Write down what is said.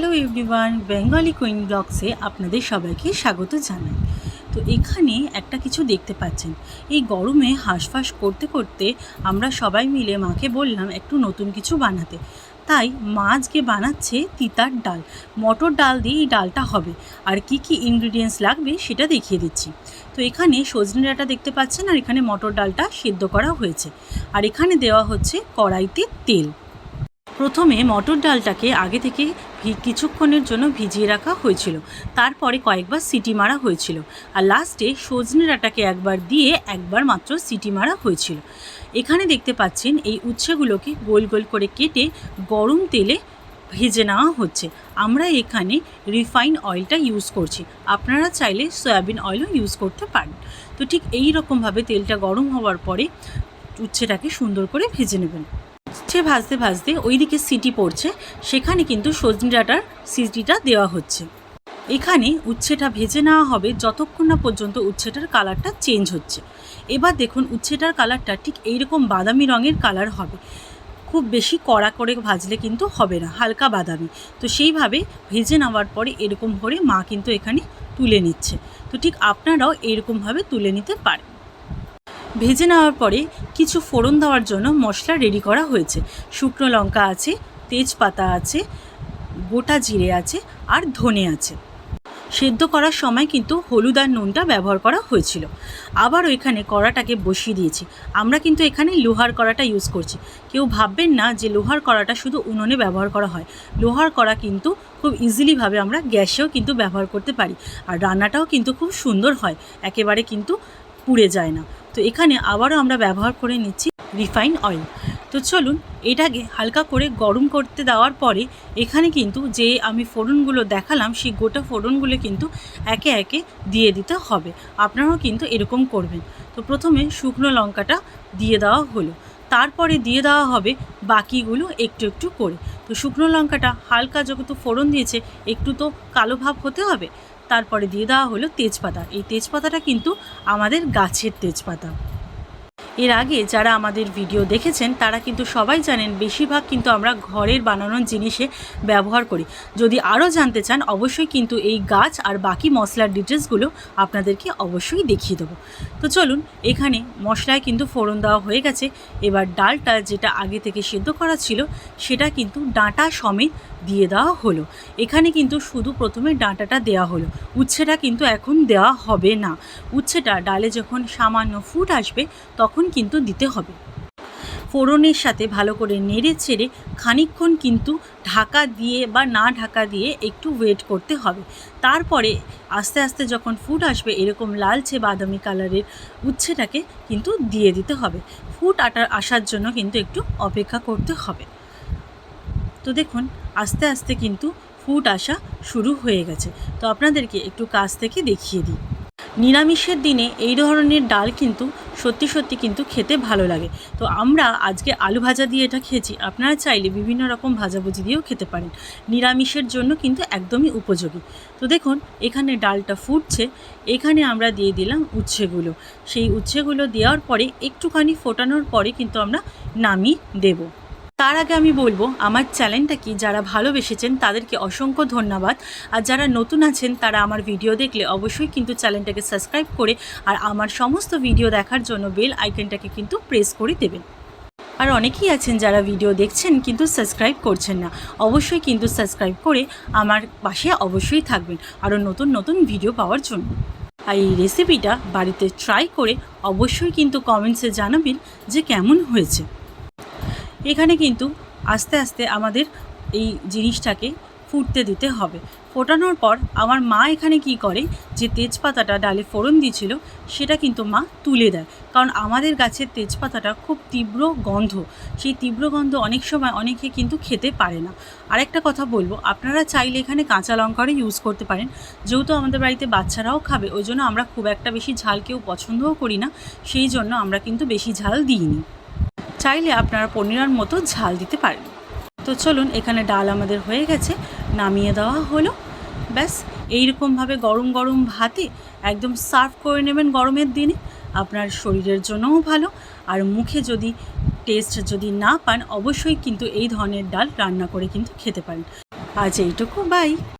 Hello everyone, Bengali queen ব্লগসে আপনাদের সবাইকে স্বাগত জানাই। তো এখানে একটা কিছু দেখতে পাচ্ছেন। এই গরমে হাঁসফাঁস করতে করতে আমরা সবাই মিলে মাকে বললাম একটু নতুন কিছু বানাতে। তাই মা আজকে বানাচ্ছে তিতার ডাল। মটর ডাল দিয়ে এই ডালটা হবে। আর কি কি ইনগ্রিডিয়েন্টস লাগবে সেটা দেখিয়ে দিচ্ছি। তো এখানে সজনে ডাঁটা দেখতে পাচ্ছেন আর এখানে মটর ডালটা সিদ্ধ করা হয়েছে। আর এখানে দেওয়া হচ্ছে কড়াইতে তেল। প্রথমে মটর ডালটাকে আগে থেকে কিছুক্ষণের জন্য ভিজিয়ে রাখা হয়েছিল। তারপরে কয়েকবার সিটি মারা হয়েছিল। আর লাস্টে সজনে ডাঁটাকে একবার দিয়ে একবার মাত্র সিটি মারা হয়েছিল। এখানে দেখতে পাচ্ছেন এই উচ্ছেগুলোকে গোল গোল করে কেটে গরম তেলে ভেজে নেওয়া হচ্ছে। আমরা এখানে রিফাইন অয়েলটা ইউজ করছি। আপনারা চাইলে সয়াবিন অয়েলও ইউজ করতে পারেন। তো ঠিক এই রকমভাবে তেলটা গরম হওয়ার পরে উচ্ছেটাকে সুন্দর করে ভেজে নেবেন। উচ্ছে ভাজতে ভাজতে ওইদিকে সিটি পড়ছে, সেখানে কিন্তু সজনে ডাঁটার সিটিটা দেওয়া হচ্ছে। এখানে উচ্ছেটা ভেজে নেওয়া হবে, যতক্ষণ না পর্যন্ত উচ্ছেটার কালারটা চেঞ্জ হচ্ছে। এবার দেখুন উচ্ছেটার কালারটা ঠিক এইরকম বাদামি রঙের কালার হবে। খুব বেশি কড়া করে ভাজলে কিন্তু হবে না, হালকা বাদামি। তো সেইভাবে ভেজে নেওয়ার পরে এরকম করে মা কিন্তু এখানে তুলে নিচ্ছে। তো ঠিক আপনারাও এরকমভাবে তুলে নিতে পারেন। ভেজে নেওয়ার পরে কিছু ফোড়ন দেওয়ার জন্য মশলা রেডি করা হয়েছে। শুকনো লঙ্কা আছে, তেজপাতা আছে, গোটা জিরে আছে আর ধনে আছে। সেদ্ধ করার সময় কিন্তু হলুদ আর নুনটা ব্যবহার করা হয়েছিল। আবার ওইখানে কড়াটাকে বসিয়ে দিয়েছি। আমরা কিন্তু এখানে লোহার কড়াটা ইউজ করছি। কেউ ভাববেন না যে লোহার কড়াটা শুধু উনুনে ব্যবহার করা হয়। লোহার কড়া কিন্তু খুব ইজিলিভাবে আমরা গ্যাসেও কিন্তু ব্যবহার করতে পারি। আর রান্নাটাও কিন্তু খুব সুন্দর হয়। একেবারে কিন্তু পুড়ে যায় না। তো এখানে আবারও আমরা ব্যবহার করে নিচ্ছি রিফাইন অয়েল। তো চলুন, এটাকে হালকা করে গরম করতে দেওয়ার পরে এখানে কিন্তু যে আমি ফোড়নগুলো দেখালাম, সেই গোটা ফোড়নগুলো কিন্তু একে একে দিয়ে দিতে হবে। আপনারাও কিন্তু এরকম করবেন। তো প্রথমে শুকনো লঙ্কাটা দিয়ে দেওয়া হলো। তারপরে দিয়ে দেওয়া হবে বাকিগুলো একটু একটু করে। তো শুকনো লঙ্কাটা হালকা যত ফোড়ন দিয়েছে, একটু তো কালো ভাব হতে হবে। তারপরে দিয়ে দেওয়া হলো তেজপাতা। এই তেজপাতাটা কিন্তু আমাদের গাছের তেজপাতা। এর আগে যারা আমাদের ভিডিও দেখেছেন, তারা কিন্তু সবাই জানেন বেশিরভাগ কিন্তু আমরা ঘরের বানানোর জিনিসে ব্যবহার করি। যদি আরও জানতে চান, অবশ্যই কিন্তু এই গাছ আর বাকি মশলার ডিটেলসগুলো আপনাদেরকে অবশ্যই দেখিয়ে দেবো। তো চলুন, এখানে মশলায় কিন্তু ফোড়ন দেওয়া হয়ে গেছে। এবার ডালটা যেটা আগে থেকে সেদ্ধ করা ছিল, সেটা কিন্তু ডাঁটা সমেত দিয়ে দেওয়া হলো। এখানে কিন্তু শুধু প্রথমে ডাঁটাটা দেওয়া হলো। উচ্ছেটা কিন্তু এখন দেওয়া হবে না। উচ্ছেটা ডালে যখন সামান্য ফুট আসবে, তখন কিন্তু দিতে হবে। ফোড়নের সাথে ভালো করে নেড়ে চেড়ে খানিকক্ষণ কিন্তু ঢাকা দিয়ে বা না ঢাকা দিয়ে একটু ওয়েট করতে হবে। তারপরে আস্তে আস্তে যখন ফুট আসবে, এরকম লালচে বাদামি কালারের উচ্ছেটাকে কিন্তু দিয়ে দিতে হবে। ফুট আটার আসার জন্য কিন্তু একটু অপেক্ষা করতে হবে। তো দেখুন, আস্তে আস্তে কিন্তু ফুট আসা শুরু হয়ে গেছে। তো আপনাদেরকে একটু কাছ থেকে দেখিয়ে দিই। নিরামিষের দিনে এই ধরনের ডাল কিন্তু সত্যি সত্যি কিন্তু খেতে ভালো লাগে। তো আমরা আজকে আলু ভাজা দিয়ে এটা খেয়েছি। আপনারা চাইলে বিভিন্ন রকম ভাজাভুজি দিয়েও খেতে পারেন। নিরামিষের জন্য কিন্তু একদমই উপযোগী। তো দেখুন, এখানে ডালটা ফুটছে। এখানে আমরা দিয়ে দিলাম উচ্ছেগুলো। সেই উচ্ছেগুলো দেওয়ার পরে একটুখানি ফোটানোর পরে কিন্তু আমরা নামিয়ে দেবো। তার আগে আমি বলব, আমার চ্যানেলটা কি? যারা ভালোবেসেছেন তাদেরকে অসংখ্য ধন্যবাদ। আর যারা নতুন আছেন তারা আমার ভিডিও দেখলে অবশ্যই কিন্তু চ্যানেলটাকে সাবস্ক্রাইব করে আর আমার সমস্ত ভিডিও দেখার জন্য বেল আইকনটাকে কিন্তু প্রেস করে দেবেন। আর অনেকেই আছেন যারা ভিডিও দেখছেন কিন্তু সাবস্ক্রাইব করছেন না, অবশ্যই কিন্তু সাবস্ক্রাইব করে আমার পাশে অবশ্যই থাকবেন আরও নতুন নতুন ভিডিও পাওয়ার জন্য। আর এই রেসিপিটা বাড়িতে ট্রাই করে অবশ্যই কিন্তু কমেন্টসে জানাবেন যে কেমন হয়েছে। এখানে কিন্তু আস্তে আস্তে আমাদের এই জিনিসটাকে ফুটতে দিতে হবে। ফোটানোর পর আমার মা এখানে কি করে যে তেজপাতাটা ডালে ফোড়ন দিয়েছিল, সেটা কিন্তু মা তুলে দেয়। কারণ আমাদের গাছের তেজপাতাটা খুব তীব্র গন্ধ। সেই তীব্র গন্ধ অনেক সময় অনেকে কিন্তু খেতে পারে না। আরেকটা কথা বলব, আপনারা চাইলে এখানে কাঁচা লঙ্কারও ইউজ করতে পারেন। যেহেতু আমাদের বাড়িতে বাচ্চারাও খাবে, ওই জন্য আমরা খুব একটা বেশি ঝাল কেউ পছন্দও করি না। সেই জন্য আমরা কিন্তু বেশি ঝাল দিইনি। চাইলে আপনারা পনিরার মতো ঝাল দিতে পারেন। তো চলুন, এখানে ডাল আমাদের হয়ে গেছে, নামিয়ে দেওয়া হলো। ব্যাস, এইরকমভাবে গরম গরম ভাতে একদম সার্ভ করে নেবেন গরমের দিনে। আপনার শরীরের জন্যও ভালো। আর মুখে যদি টেস্ট যদি না পান, অবশ্যই কিন্তু এই ধরনের ডাল রান্না করে কিন্তু খেতে পারেন। আজ এইটুকু, বাই।